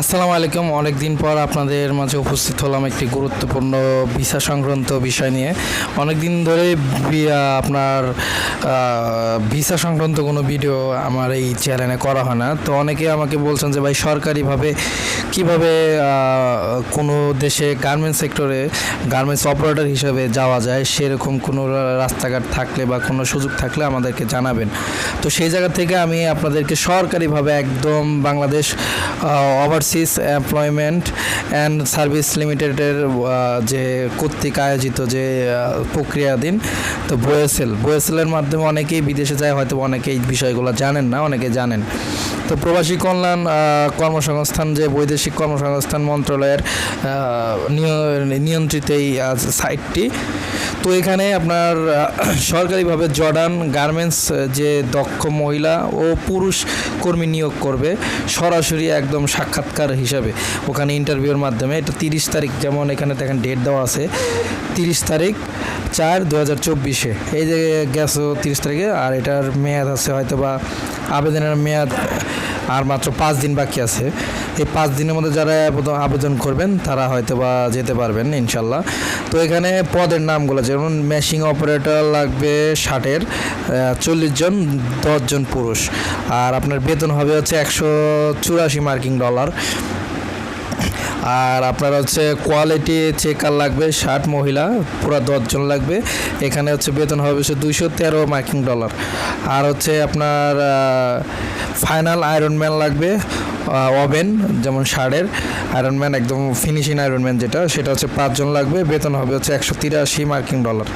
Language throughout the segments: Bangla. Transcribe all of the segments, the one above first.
আসসালামু আলাইকুম। অনেক দিন পর আপনাদের মাঝে উপস্থিত হলাম একটি গুরুত্বপূর্ণ ভিসা সংক্রান্ত বিষয় নিয়ে। অনেক দিন ধরে আপনার ভিসা সংক্রান্ত কোনো ভিডিও আমার এই চ্যানেলে করা হয় না। তো অনেকে আমাকে বলছেন যে, ভাই, সরকারিভাবে কীভাবে কোনো দেশে গার্মেন্টস সেক্টরে গার্মেন্টস অপারেটর হিসেবে যাওয়া যায়? সেরকম কোনো রাস্তাঘাট থাকলে বা কোনো সুযোগ থাকলে আমাদেরকে জানাবেন। তো সেই জায়গা থেকে আমি আপনাদেরকে সরকারিভাবে একদম Bangladesh overseas employment and service লিমিটেডের যে কর্তৃক আয়োজিত যে প্রক্রিয়াধীন, তো বোয়েসেল বোয়েসেলের মাধ্যমে অনেকেই বিদেশে যায়, হয়তো অনেকেই এই বিষয়গুলো জানেন না অনেকে জানেন। তো প্রবাসী কল্যাণ কর্মসংস্থান, যে বৈদেশিক কর্মসংস্থান মন্ত্রণালয়ের নিয়- নিয়ন্ত্রিত এই সাইটটি তো এখানে আপনার সরকারিভাবে জর্ডান গার্মেন্টস যে দক্ষ মহিলা ও পুরুষ কর্মী নিয়োগ করবে, সরাসরি একদম সাক্ষাৎকার হিসাবে। ওখানে ইন্টারভিউর মাধ্যমে, এটা তিরিশ তারিখ, যেমন এখানে দেখেন ডেট দেওয়া আছে, তিরিশ তারিখ চার দু হাজার চব্বিশে। এই যে গেছো তিরিশ তারিখে, আর এটার মেয়াদ আছে হয়তো বা আবেদনের মেয়াদ আর মাত্র পাঁচ দিন বাকি আছে। এই পাঁচ দিনের মধ্যে যারা আবেদন- করবেন, তারা হয়তো বা যেতে পারবেন, ইনশাল্লাহ। তো এখানে পদের নামগুলো যেমন মেশিং অপারেটর লাগবে ষাটের চল্লিশ জন দশজন পুরুষ। আর আপনার বেতন হবে হচ্ছে একশো চুরাশি মার্কিং ডলার। আর আপনার হচ্ছে কোয়ালিটি চেকার লাগবে, ষাট মহিলা, পুরো দশজন লাগবে। এখানে হচ্ছে বেতন হবে সে দুইশো তেরো মার্কিং ডলার। আর হচ্ছে আপনার ফাইনাল আয়রনম্যান লাগবে ওভেন যেমন ষাটের। আয়রনম্যান একদম ফিনিশিং আয়রনম্যান যেটা, সেটা হচ্ছে পাঁচজন লাগবে, বেতন হবে হচ্ছে একশো তিরাশি মার্কিং ডলার।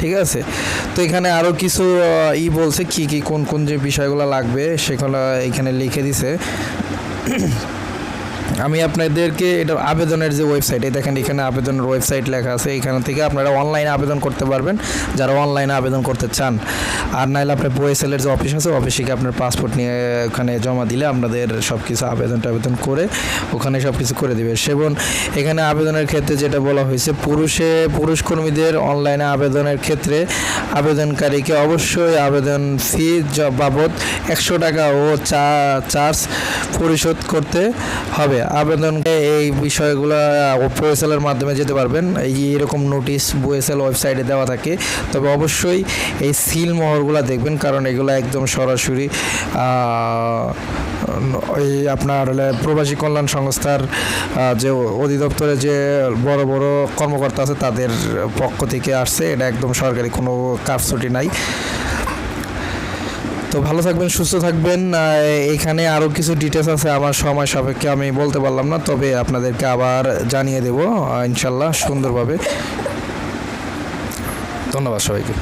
ঠিক আছে? তো এখানে আরও কিছু ই বলছে কি কি, কোন কোন যে বিষয়গুলো লাগবে, সেগুলো এখানে লিখে দিছে। আমি আপনাদেরকে এটা আবেদনের যে ওয়েবসাইট, এই দেখেন এখানে আবেদনের ওয়েবসাইট লেখা আছে, এখান থেকে আপনারা অনলাইনে আবেদন করতে পারবেন, যারা অনলাইনে আবেদন করতে চান। আর নাইলে আপনার বইএসএলের যে অফিস আছে, অফিসে গিয়ে আপনার পাসপোর্ট নিয়ে ওখানে জমা দিলে আপনাদের সব কিছু আবেদন টাবেদন করে ওখানে সব কিছু করে দেবে। সেবন, এখানে আবেদনের ক্ষেত্রে যেটা বলা হয়েছে, পুরুষে, পুরুষ কর্মীদের অনলাইনে আবেদনের ক্ষেত্রে আবেদনকারীকে অবশ্যই আবেদন ফি বাবদ একশো টাকা ও চা, চার্জ পরিশোধ করতে হবে। আবেদন এই বিষয়গুলো প্রোয়েসেলের মাধ্যমে যেতে পারবেন। এই এরকম নোটিশ বুয়েসেল ওয়েবসাইটে দেওয়া থাকে। তবে অবশ্যই এই সিল মোহরগুলো দেখবেন, কারণ এগুলো একদম সরাসরি ওই আপনার প্রবাসী কল্যাণ সংস্থার যে অধিদপ্তরে যে বড় বড় কর্মকর্তা আছে, তাদের পক্ষ থেকে আসছে। এটা একদম সরকারি কোনো কারচুটি নাই। তো ভালো থাকবেন, সুস্থ থাকবেন। এখানে আরও কিছু ডিটেলস আছে, আমার সময় সাপেক্ষে আমি বলতে পারলাম না, তবে আপনাদেরকে আবার জানিয়ে দেব ইনশাল্লাহ সুন্দরভাবে। ধন্যবাদ সবাইকে।